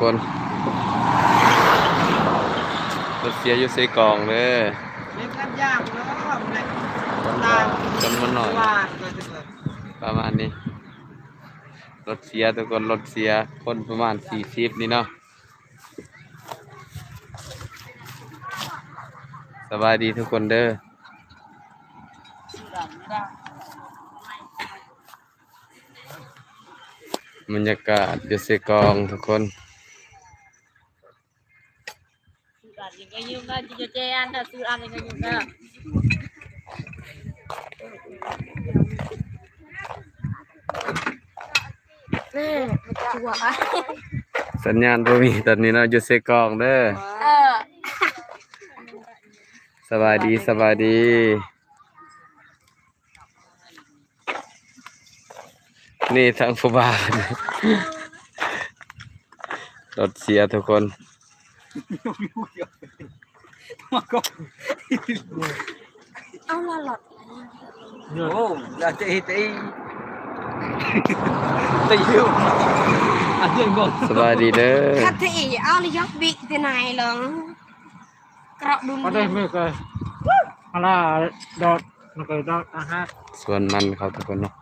คนรถเสียอยู่ใส่กล่องเด้อเล่นกันยากเนาะมันเลยคนก็จนมันหน่อยว่าเลยจังเลยประมาณนี้ รถเสียทุกคนรถเสียคนประมาณสี่สิบนี่เนาะสบายดีทุกคนเด้อบรรยากาศอยู่เสกองทุกคน Juga juga jajan dah surat yang kayu kan. แม่มาจัวสัญญาณบ่มีตอนนี้เนาะอยู่เสกองเด้อเออสบายดีสบายดี นี่ทางผู้บ่าว รถเสียทุกคน เอาละหลอดโอ้อยากจะเห็นตีตีอยู่อันเดียวก่อนสบายดีเด้อคัดที่เอาเลยยกบิ๊กที่ไหนหลงกระดุมก็ได้ไม่เคยอะไรดอดมันเคยดอดอาหารส่วนมันเขาทุกคนเนาะ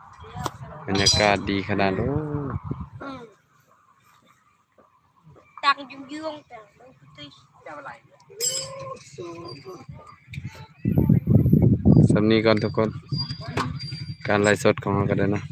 บรรยากาศดีขนาดโอ้ อืม ตังยุ่งยุ่งแต่ไม่ติดสำนีก่อนทุกคน การไลฟ์สดของเราก็ได้เนาะ